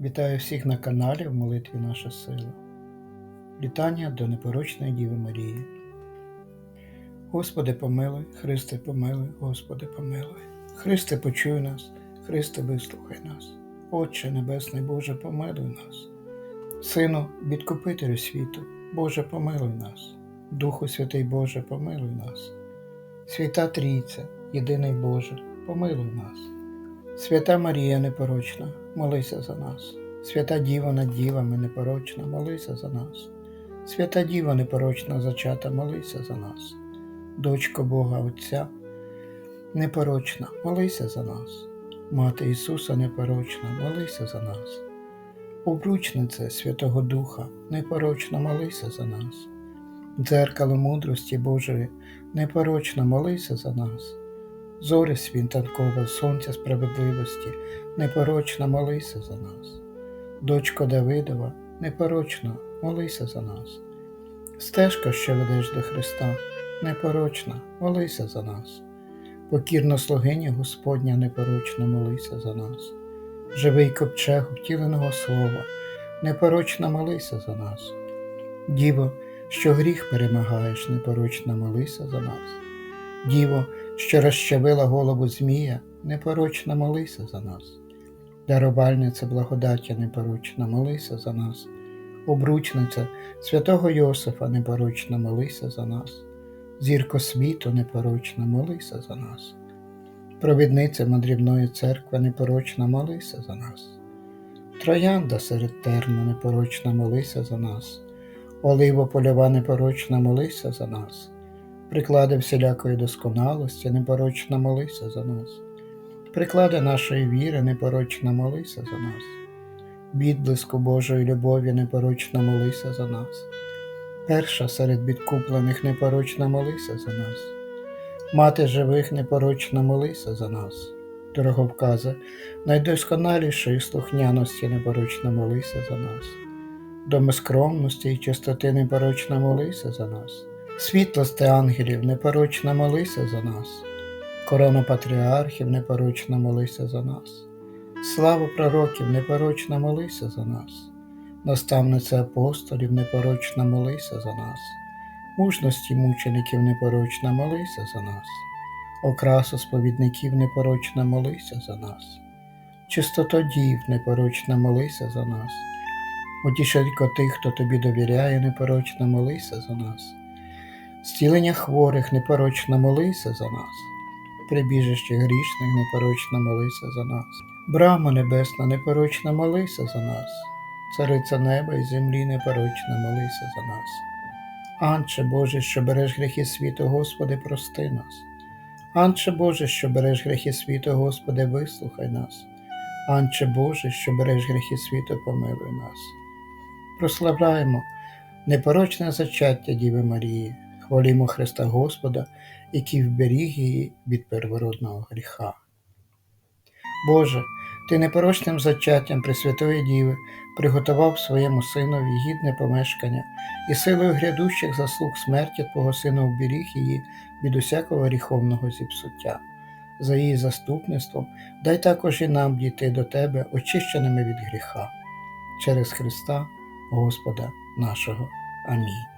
Вітаю всіх на каналі в молитві Наша Сила. Вітання до непорочної Діви Марії. Господи помилуй, Христе помилуй, Господи помилуй. Христе почуй нас, Христе вислухай нас. Отче Небесний Боже, помилуй нас. Сину, відкупителю світу, Боже, помилуй нас. Духу Святий Боже, помилуй нас. Свята Трійця, єдиний Боже, помилуй нас. Свята Марія непорочна, молися за нас. Свята Діва над дівами непорочна, молися за нас. Свята Діва непорочна зачата, молися за нас. Дочко Бога Отця, непорочна, молися за нас. Мати Ісуса непорочна, молися за нас. Обручнице Святого Духа, непорочна, молися за нас. Дзеркало мудрості Божої, непорочна, молися за нас. Зорі світанкове, сонця справедливості, непорочна молися за нас. Дочко Давидова, непорочна, молися за нас. Стежка, що ведеш до Христа, непорочна, молися за нас. Покірна слугиня Господня, непорочна, молися за нас. Живий ковчег втіленого слова, непорочна молися за нас. Діво, що гріх перемагаєш, непорочна молися за нас. Діво, що розчавила голову Змія, непорочна молися за нас. Дарувальниця благодаті непорочна молися за нас. Обручниця святого Йосифа непорочна молися за нас. Зірко світу непорочна молися за нас. Провідниця мандрівної церкви непорочна молися за нас. Троянда серед терну непорочна молися за нас. Оливо польова непорочна молися за нас приклади всілякої досконалості, непорочна молися за нас, приклади нашої віри, непорочна молися за нас, відблиску Божої любові, непорочна молися за нас, перша серед відкуплених непорочна молися за нас, мати живих, непорочна молися за нас, дороговказе, найдосконалішої слухняності, непорочна молися за нас, до скромності і чистоти непорочна молися за нас. Світлости ангелів, непорочна молися за нас, корона патріархів, непорочна молися за нас, слава пророків, непорочна молися за нас, наставниця апостолів, непорочна молися за нас, мужності мучеників, непорочна молися за нас, окрасу сповідників, непорочна молися за нас, чистото дів, непорочна молися за нас, утішелько тих, хто тобі довіряє, непорочна молися за нас. Зцілення хворих непорочна молися за нас, прибіжище грішних непорочна молися за нас, брама небесна непорочна молися за нас, цариця неба і землі непорочна молися за нас. Анче Боже, що береш гріхи світу, Господи, прости нас. Анче Боже, що береш гріхи світу, Господи, вислухай нас. Анче Боже, що береш гріхи світу, помилуй нас. Прославляємо непорочне зачаття Діви Марії. Хвалімо Христа Господа, який вберіг її від первородного гріха. Боже, Ти непорочним зачаттям Пресвятої Діви приготував своєму синові гідне помешкання і силою грядущих заслуг смерті Твого Сина вберіг її від усякого гріховного зіпсуття. За її заступництвом дай також і нам дійти до Тебе, очищеними від гріха, через Христа Господа нашого. Амінь.